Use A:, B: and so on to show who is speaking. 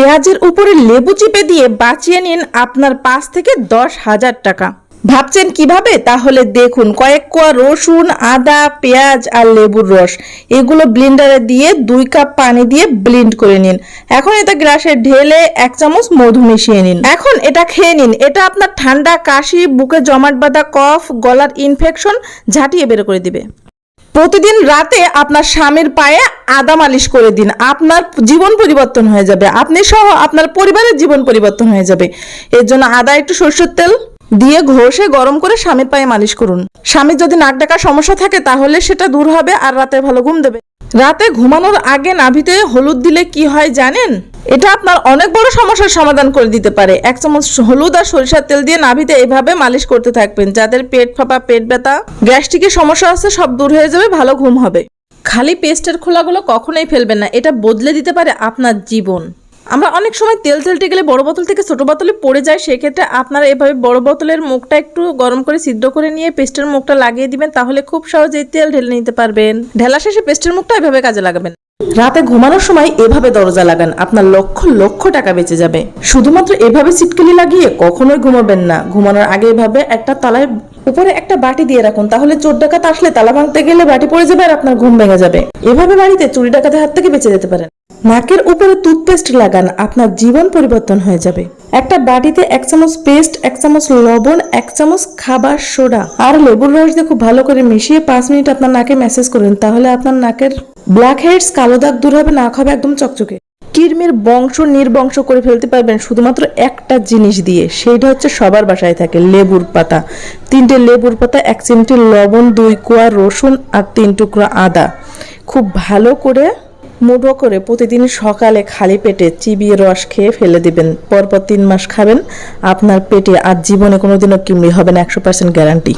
A: পেঁয়াজের উপরে লেবু চিপে দিয়ে বাঁচিয়ে নিন আপনার পাঁচ থেকে দশ হাজার টাকা। ভাবছেন কীভাবে? তাহলে দেখুন, কয়েক কোয়া রসুন, আদা, পেঁয়াজ আর লেবুর রস। এগুলো ব্লেন্ডারে দিয়ে দুই কাপ পানি দিয়ে ব্লেন্ড করে নিন। এখন এটা গ্লাসে ঢেলে এক চামচ মধু মিশিয়ে নিন। এখন এটা খেয়ে নিন। এটা আপনার ঠান্ডা, কাশি, বুকে জমাট বাঁধা, কফ, গলার ইনফেকশন ঝাঁটিয়ে বের করে দিবে। প্রতিদিন রাতে আপনার স্বামীর পায়ে আদা মালিশ করে দিন। আপনার জীবন পরিবর্তন হয়ে যাবে। আপনি সহ আপনার পরিবারের জীবন পরিবর্তন হয়ে যাবে। এর জন্য আদা, একটু সরষের তেল দিয়ে ঘষে গরম করে স্বামীর পায়ে মালিশ করুন। স্বামীর যদি নাক ডাকার সমস্যা থাকে, তাহলে সেটা দূর হবে আর রাতে ভালো ঘুম দেবে। রাতে ঘুমানোর আগে নাভিতে হলুদ দিলে কি হয় জানেন? এটা আপনার অনেক বড় সমস্যার সমাধান করে দিতে পারে। এক চামচ হলুদ আর সরিষার তেল দিয়ে নাভিতে এভাবে মালিশ করতে থাকবেন। যাদের পেট ফাঁপা, পেট ব্যথা, গ্যাস্ট্রিকের সমস্যা আছে, সব দূর হয়ে যাবে, ভালো ঘুম হবে। খালি পেস্টের খোলাগুলো কখনোই ফেলবেন না। এটা বদলে দিতে পারে আপনার জীবন। আমরা অনেক সময় তেল তেলতে গেলে বড় বোতল থেকে ছোট বোতলে পড়ে যায়, সেক্ষেত্রে আপনারা এভাবে বড় বোতলের মুখটা একটু গরম করে সিদ্ধ করে নিয়ে পেস্টের মুখটা লাগিয়ে দিবেন, তাহলে খুব সহজেই তেল ঢেলে নিতে পারবেন। ঢেলা শেষে পেস্টের মুখটা এভাবে কাজে লাগাবেন। রাতে ঘুমানোর সময় এভাবে দরজা লাগান, আপনার লক্ষ লক্ষ টাকা বেঁচে যাবে। শুধুমাত্র এভাবে সিটকেলি লাগিয়ে কখনোই ঘুমাবেন না। ঘুমানোর আগে এভাবে একটা তালায় উপরে একটা বাটি দিয়ে রাখুন, তাহলে চোর ডাকাত আসলে তালা ভাঙতে গেলে বাটি পড়ে যাবে আর আপনার ঘুম ভেঙে যাবে। এভাবে বাড়িতে চুরি ডাকাতের হাত থেকে বেঁচে যেতে পারেন। নাকের উপরে টুথপেস্ট লাগান, আপনার জীবন পরিবর্তন হয়ে যাবে। একটা বাটিতে এক চামচ পেস্ট এক চামচ লবণ, এক চামচ খাবার সোডা আর লেবুর রস দিয়ে খুব ভালো করে মিশিয়ে পাঁচ মিনিট আপনার নাকে ম্যাসেজ করুন, তাহলে আপনার নাকের ব্ল্যাক হেডস কালো দাগ দূর হবে, নাক হবে একদম চকচকে। কিরমির বংশ নির্বংশ করে ফেলতে পারবেন শুধুমাত্র একটা জিনিস দিয়ে, সেইটা হচ্ছে সবার বাসায় থাকে, লেবুর পাতা। তিনটে লেবুর পাতা, এক চিমটি লবণ, দুই কোয়া রসুন আর তিন টুকরো আদা। খুব ভালো করে মুঠো করে প্রতিদিন সকালে খালি পেটে চিবিয়ে রস খেয়ে ফেলে দিবেন। পরপর তিন মাস খাবেন। আপনার পেটে আর জীবনে কোনোদিনও কিমড়ি হবে না, একশো পার্সেন্ট গ্যারান্টি।